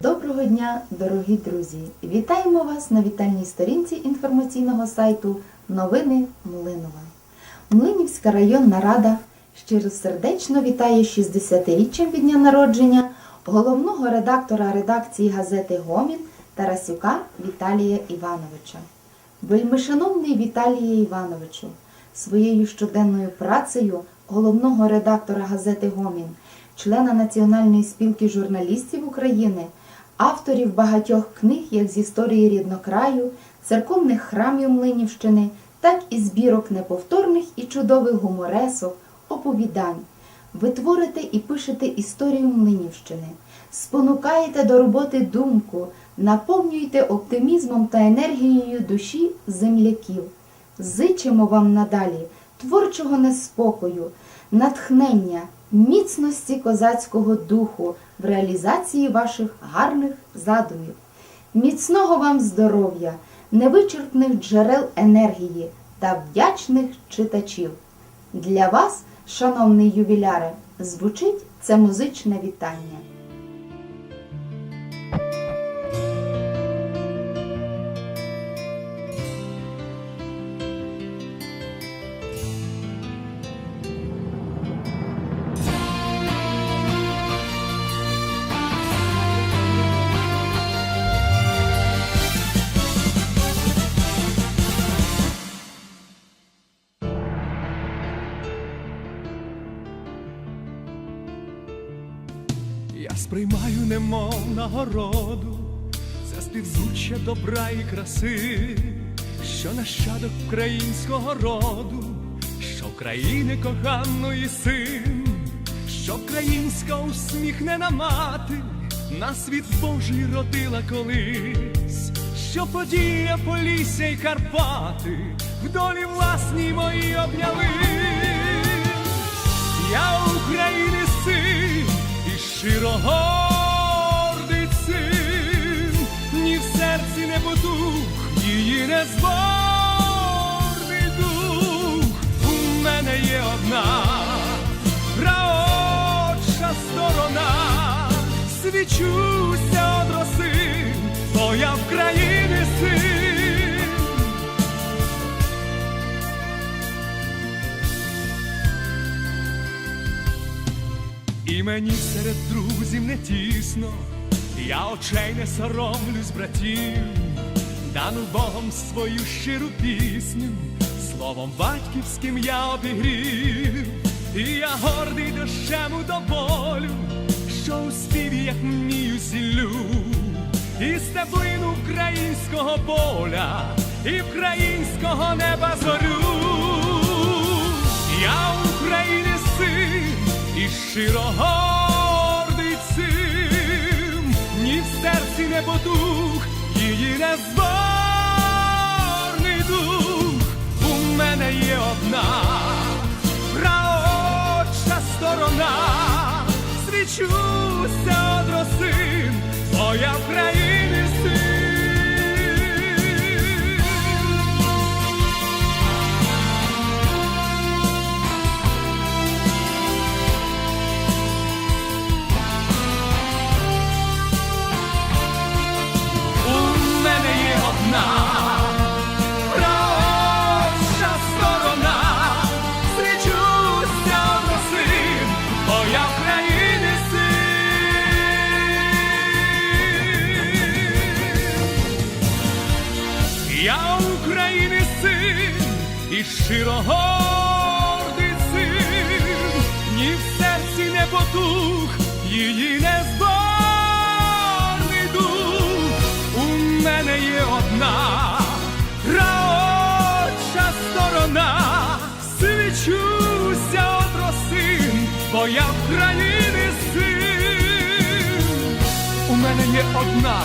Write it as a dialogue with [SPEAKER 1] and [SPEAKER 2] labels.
[SPEAKER 1] Доброго дня, дорогі друзі! Вітаємо вас на вітальній сторінці інформаційного сайту Новини Млинова. Млинівська районна рада щиросердечно вітає 60-річчям від дня народження головного редактора редакції газети Гомін Тарасюка Віталія Івановича. Вельмишановний Віталіє Івановичу, своєю щоденною працею головного редактора газети Гомін, члена Національної спілки журналістів України, авторів багатьох книг як з історії ріднокраю, церковних храмів Млинівщини, так і збірок неповторних і чудових гуморесок, оповідань. Ви творите і пишете історію Млинівщини, спонукаєте до роботи думку, наповнюєте оптимізмом та енергією душі земляків. Зичимо вам надалі творчого неспокою, натхнення, міцності козацького духу в реалізації ваших гарних задумів, міцного вам здоров'я, невичерпних джерел енергії та вдячних читачів. Для вас, шановний ювіляре, звучить це музичне вітання.
[SPEAKER 2] Я сприймаю немов нагороду за співзвуччя добра і краси, що нащадок українського роду, що країни коханої син, що українська усміхнена мати на світ Божий родила колись, що подія Полісся й Карпати в долі власній мої обнялись. Потух, її не зборний дух. У мене є одна праоча сторона, свічуся од роси, бо я в країни син. І мені серед друзів не тісно, я очей не соромлюсь, братів, дану Богом свою щиру пісню, словом батьківським я обігрів, і я гордий дощем до болю, що у співі, як вмію, зіллю, і стеблину українського поля, і українського неба зорю. Я України син і щиро гордий цим, ні в серці не потух, її не зборний дух. У мене є одна праоча сторона, свічуся од росин, бо я Я України син і щиро гордий цим, ні в серці не потух, її не зборний дух. У мене є одна праоча сторона, свічуся от росин, бо я в країни син. У мене є одна